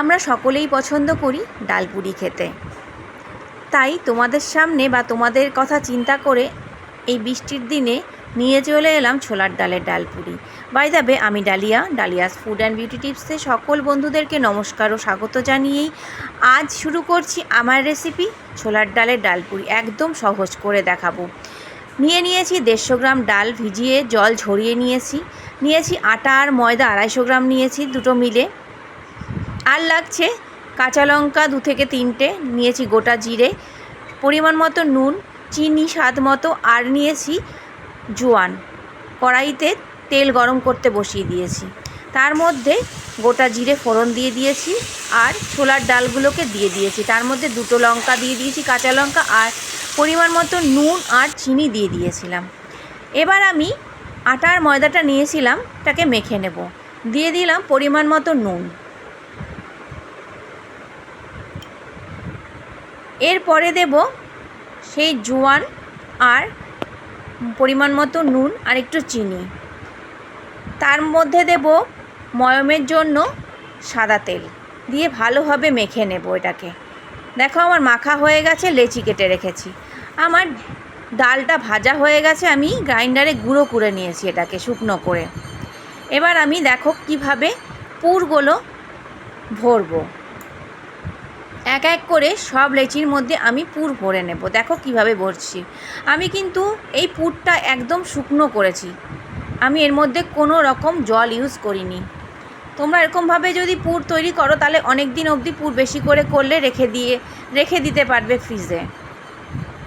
আমরা সকলেই পছন্দ করি ডালপুরি খেতে। তাই তোমাদের সামনে বা তোমাদের কথা চিন্তা করে এই বৃষ্টির দিনে নিয়ে চলে এলাম ছোলার ডালের ডালপুরি। বাই যাবে আমি Dalia, Dalia's food and beauty টিপসে সকল বন্ধুদেরকে নমস্কার ও স্বাগত জানিয়েই আজ শুরু করছি আমার রেসিপি ছোলার ডালের ডালপুরি। একদম সহজ করে দেখাবো। নিয়ে নিয়েছি দেড়শো গ্রাম ডাল ভিজিয়ে জল ঝরিয়ে নিয়েছি। নিয়েছি আটা আর ময়দা আড়াইশো গ্রাম নিয়েছি দুটো মিলে। আর লাগছে কাঁচা লঙ্কা দু থেকে তিনটে, নিয়েছি গোটা জিরে, পরিমাণ মতো নুন, চিনি স্বাদ মতো, আর নিয়েছি জোয়ান। কড়াইতে তেল গরম করতে বসিয়ে দিয়েছি। তার মধ্যে গোটা জিরে ফোড়ন দিয়ে দিয়েছি আর ছোলার ডালগুলোকে দিয়ে দিয়েছি। তার মধ্যে দুটো লঙ্কা দিয়ে দিয়েছি, কাঁচা লঙ্কা আর পরিমাণ মতো নুন আর চিনি দিয়ে দিয়েছিলাম। এবার আমি আটার ময়দাটা নিয়েছিলাম, তাকে মেখে নেব। দিয়ে দিলাম পরিমাণ মতো নুন। এরপরে দেব সেই জোয়ান আর পরিমাণ মতো নুন আর একটু চিনি। তার মধ্যে দেব ময়মের জন্য সাদা তেল। দিয়ে ভালোভাবে মেখে নেব এটাকে। দেখো আমার মাখা হয়ে গেছে, লেচি কেটে রেখেছি। আমার ডালটা ভাজা হয়ে গেছে, আমি গ্রাইন্ডারে গুঁড়ো করে নিয়েছি এটাকে শুকনো করে। এবার আমি দেখো কীভাবে পুরগুলো ভরবো। এক এক করে সব লেচির মধ্যে আমি পুর ভরে নেব। দেখো কীভাবে ভরছি। আমি কিন্তু এই পুরটা একদম শুকনো করেছি। আমি এর মধ্যে কোনো রকম জল ইউজ করিনি। তোমরা এরকমভাবে যদি পুর তৈরি করো, তাহলে অনেক দিন অবধি পুর বেশি করে করলে রেখে দিয়ে, রেখে দিতে পারবে ফ্রিজে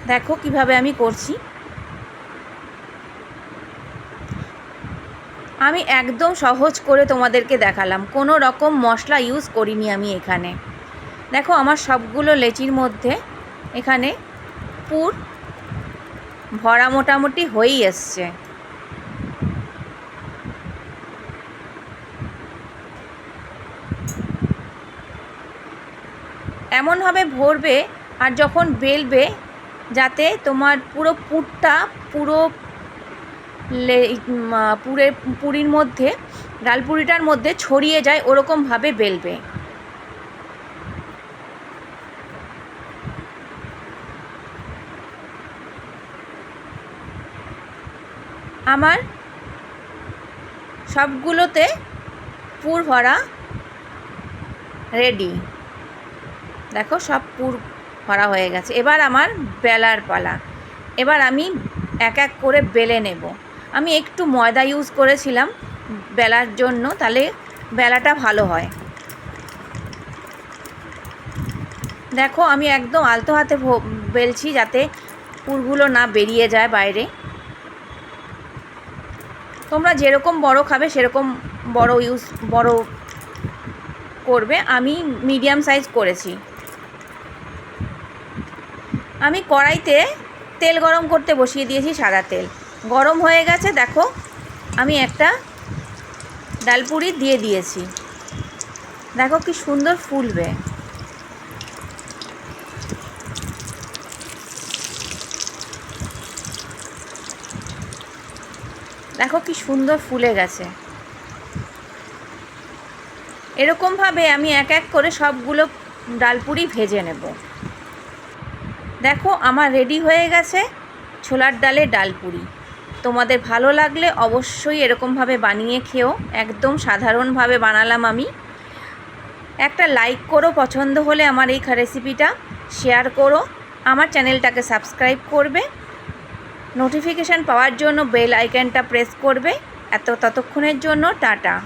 দেখো কীভাবে আমি করছি। আমি একদম সহজ করে তোমাদেরকে দেখালাম। কোনো রকম মশলা ইউজ করিনি আমি এখানে। দেখো আমার সবগুলো লেচির মধ্যে এখানে পুর ভরা মোটামুটি হয়েই এসছে। এমনভাবে ভরবে আর যখন বেলবে যাতে তোমার পুরো পুরটা পুরো পুরের পুরীর মধ্যে, ডালপুরিটার মধ্যে ছড়িয়ে যায়, ওরকমভাবে বেলবে। আমার সবগুলোতে পুর ভরা রেডি। দেখো, সব পুর ভরা হয়ে গেছে। এবার আমার বেলার পালা। এবার আমি এক এক করে বেলে নেব। আমি একটু ময়দা ইউজ করেছিলাম বেলার জন্য, তাহলে বেলাটা ভালো হয়। দেখো, আমি একদম আলতো হাতে বেলছি যাতে পুরগুলো না বেরিয়ে যায় বাইরে। তোমরা যেরকম বড় খাবে, সেরকম বড় ইউজ বড় করবে। আমি মিডিয়াম সাইজ করেছি। আমি কড়াইতে তেল গরম করতে বসিয়ে দিয়েছি সাদা তেল। গরম হয়ে গেছে, দেখো, আমি একটা ডালপুরি দিয়ে দিয়েছি। দেখো কি সুন্দর ফুলবে। দেখো কি সুন্দর ফুলে গেছে। এরকমভাবে আমি এক এক করে সবগুলো ডালপুরি ভেজে নেব। দেখো আমার রেডি হয়ে গেছে ছোলার ডালের ডালপুরি। তোমাদের ভালো লাগলে অবশ্যই এরকমভাবে বানিয়ে খেও, একদম সাধারণভাবে বানালাম আমি। একটা লাইক করো, পছন্দ হলে আমার এই রেসিপিটা শেয়ার করো। আমার চ্যানেলটাকে সাবস্ক্রাইব করবে। নোটিফিকেশান পাওয়ার জন্য বেল আইকনটা প্রেস করবে। এত ততক্ষণের জন্য টাটা।